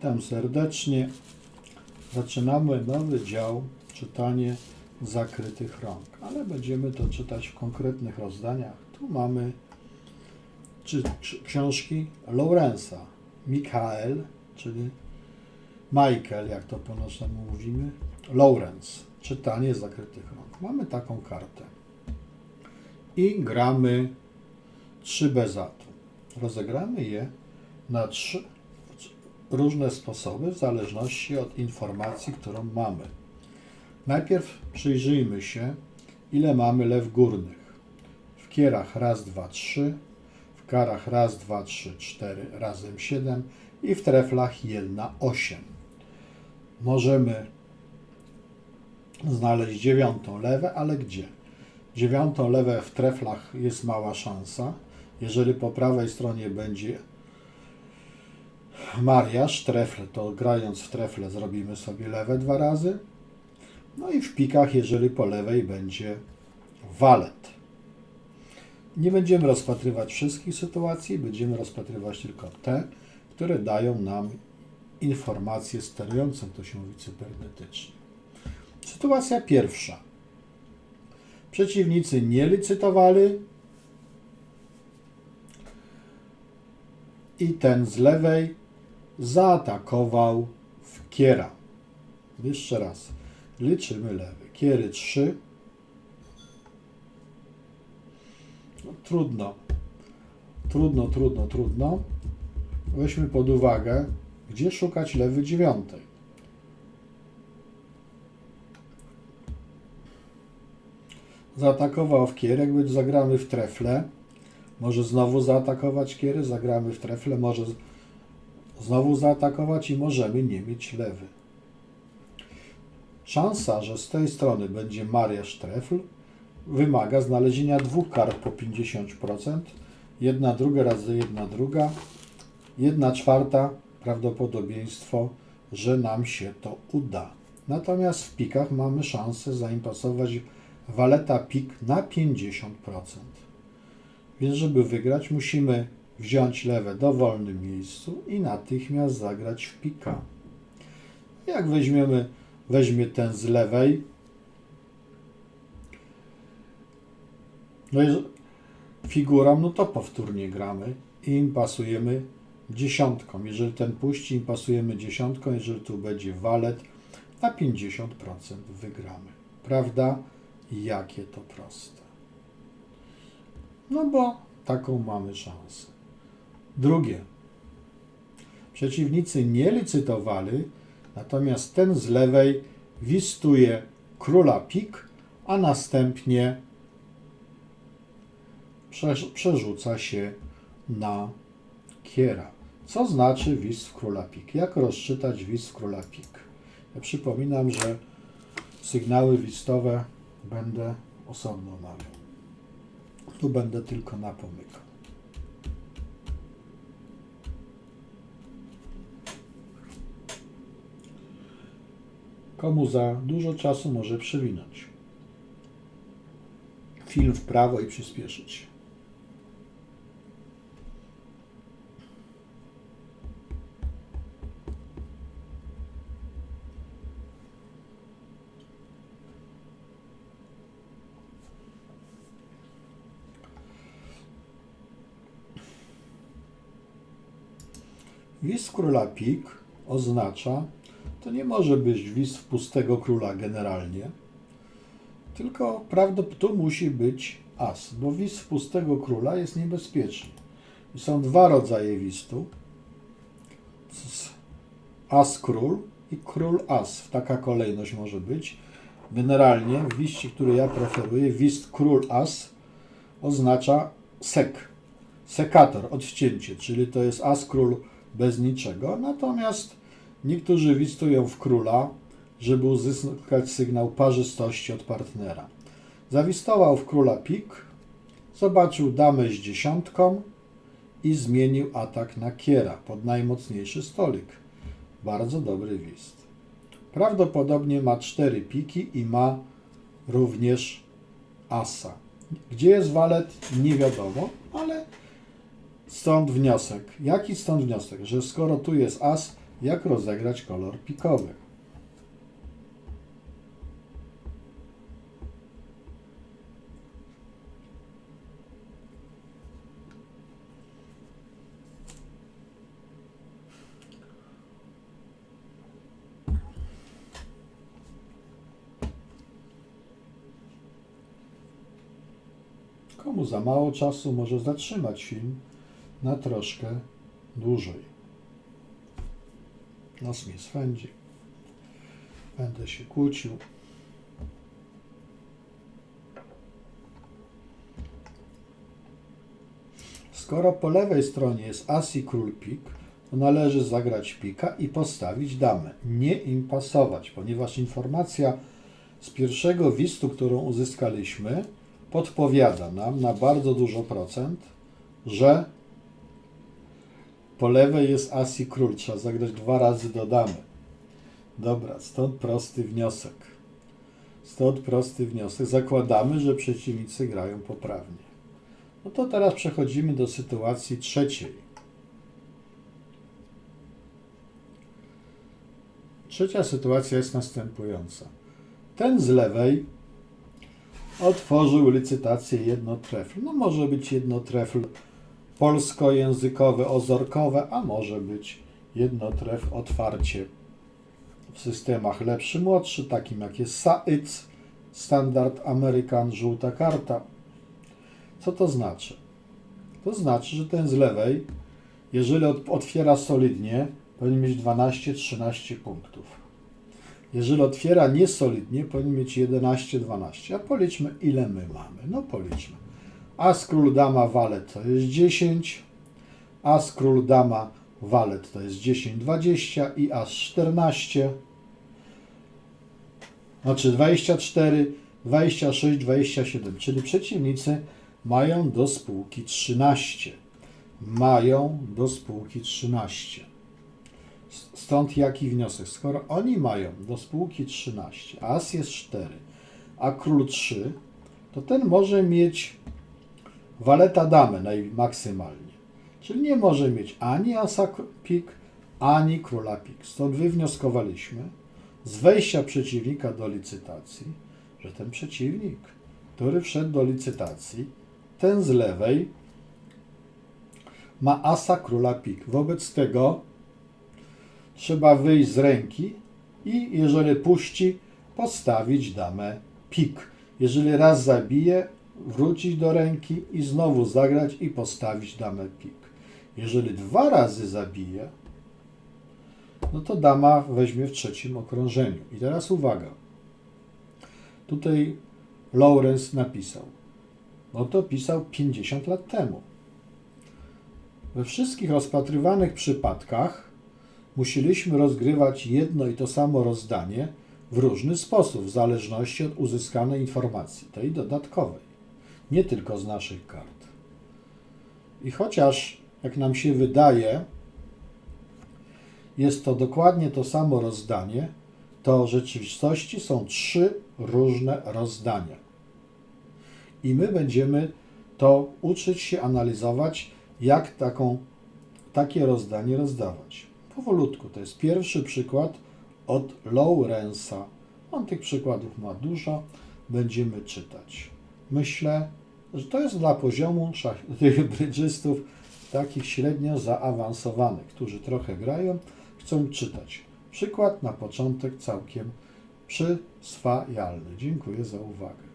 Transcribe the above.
Witam serdecznie. Zaczynamy nowy dział czytanie zakrytych rąk, ale będziemy to czytać w konkretnych rozdaniach. Tu mamy czy, książki Lawrence'a, Michael, czyli Michael, jak to po naszemu mówimy, Lawrence, czytanie zakrytych rąk. Mamy taką kartę i gramy trzy bezatu. Rozegramy je na trzy różne sposoby w zależności od informacji, którą mamy. Najpierw przyjrzyjmy się, ile mamy lew górnych. W kierach raz, dwa, trzy, w karach raz, dwa, trzy, cztery, razem siedem i w treflach jedna, osiem. Możemy znaleźć dziewiątą lewę, ale gdzie? Dziewiątą lewę w treflach jest mała szansa. Jeżeli po prawej stronie będzie mariaż, trefle, to grając w trefle zrobimy sobie lewe dwa razy. No i w pikach, jeżeli po lewej będzie walet. Nie będziemy rozpatrywać wszystkich sytuacji, będziemy rozpatrywać tylko te, które dają nam informacje sterujące, to się mówi cybernetycznie. Sytuacja pierwsza. Przeciwnicy nie licytowali i ten z lewej zaatakował w kiera. Jeszcze raz. Liczymy lewy. Kiery 3. No, trudno. Trudno, trudno, trudno. Weźmy pod uwagę, gdzie szukać lewy dziewiątej. Zaatakował w kier, jakby zagramy w trefle. Może znowu zaatakować kiery, zagramy w trefle, może znowu zaatakować i możemy nie mieć lewy. Szansa, że z tej strony będzie mariaż trefl, wymaga znalezienia dwóch kart po 50%. Jedna druga razy jedna druga. Jedna czwarta prawdopodobieństwo, że nam się to uda. Natomiast w pikach mamy szansę zaimpasować waleta pik na 50%. Więc żeby wygrać musimy wziąć lewe dowolnym miejscu i natychmiast zagrać w pika. Jak weźmiemy, weźmie ten z lewej, no jest figurą, no to powtórnie gramy i im pasujemy dziesiątką. Jeżeli ten puści, im pasujemy dziesiątką, jeżeli tu będzie walet, na 50% wygramy. Prawda? Jakie to proste. No bo taką mamy szansę. Drugie. Przeciwnicy nie licytowali, natomiast ten z lewej wistuje króla pik, a następnie przerzuca się na kiera. Co znaczy wist króla pik? Jak rozczytać wist króla pik? Ja przypominam, że sygnały wistowe będę osobno omawiał. Tu będę tylko napomykał. Komu za dużo czasu może przewinąć. Film w prawo i przyspieszyć. Wist króla pik oznacza, to nie może być wist pustego króla generalnie, tylko prawdopodobnie tu musi być as, bo wist pustego króla jest niebezpieczny. I są dwa rodzaje wistu. As król i król as. Taka kolejność może być. Generalnie w wiście, który ja preferuję, wist król as oznacza sek. Sekator, odcięcie, czyli to jest as król bez niczego. Natomiast niektórzy wistują w króla, żeby uzyskać sygnał parzystości od partnera. Zawistował w króla pik, zobaczył damę z dziesiątką i zmienił atak na kiera pod najmocniejszy stolik. Bardzo dobry wist. Prawdopodobnie ma cztery piki i ma również asa. Gdzie jest walet, nie wiadomo, ale Stąd wniosek. Jaki stąd wniosek? Że skoro tu jest as, jak rozegrać kolor pikowy. Komu za mało czasu może zatrzymać film na troszkę dłużej. Nos mnie swędzi. Będę się kłócił. Skoro po lewej stronie jest as i król pik, to należy zagrać pika i postawić damę. Nie im pasować, ponieważ informacja z pierwszego wistu, którą uzyskaliśmy, podpowiada nam na bardzo dużo procent, że po lewej jest as i król. Trzeba zagrać dwa razy do damy. Dobra, stąd prosty wniosek. Stąd prosty wniosek. Zakładamy, że przeciwnicy grają poprawnie. No to teraz przechodzimy do sytuacji trzeciej. Trzecia sytuacja jest następująca. Ten z lewej otworzył licytację jednotrefl. No może być jednotrefl polskojęzykowe, ozorkowe, a może być jednotref otwarcie w systemach lepszy, młodszy, takim jak jest SAIC, Standard American, żółta karta. Co to znaczy? To znaczy, że ten z lewej, jeżeli otwiera solidnie, powinien mieć 12-13 punktów. Jeżeli otwiera niesolidnie, powinien mieć 11-12. A policzmy, ile my mamy. No policzmy. As król dama walet to jest 10, as król dama walet to jest 10, 20 i as 14. Znaczy 24, 26, 27, czyli przeciwnicy mają do spółki 13. Mają do spółki 13. Stąd jaki wniosek? Skoro oni mają do spółki 13, a as jest 4, a król 3, to ten może mieć waleta damę naj- maksymalnie. Czyli nie może mieć ani asa pik, ani króla pik. Stąd wywnioskowaliśmy z wejścia przeciwnika do licytacji, że ten przeciwnik, który wszedł do licytacji, ten z lewej ma asa króla pik. Wobec tego trzeba wyjść z ręki i jeżeli puści, postawić damę pik. Jeżeli raz zabije, wrócić do ręki i znowu zagrać i postawić damę pik. Jeżeli dwa razy zabije, no to dama weźmie w trzecim okrążeniu. I teraz uwaga. Tutaj Lawrence napisał. No to pisał 50 lat temu. We wszystkich rozpatrywanych przypadkach musieliśmy rozgrywać jedno i to samo rozdanie w różny sposób, w zależności od uzyskanej informacji, tej dodatkowej, nie tylko z naszych kart. I chociaż, jak nam się wydaje, jest to dokładnie to samo rozdanie, to w rzeczywistości są trzy różne rozdania. I my będziemy to uczyć się analizować, jak taką, takie rozdanie rozdawać. Powolutku. To jest pierwszy przykład od Lawrence'a. On tych przykładów ma dużo. Będziemy czytać. Myślę, że to jest dla poziomu tych brydżystów takich średnio zaawansowanych, którzy trochę grają, chcą czytać. Przykład na początek całkiem przyswajalny. Dziękuję za uwagę.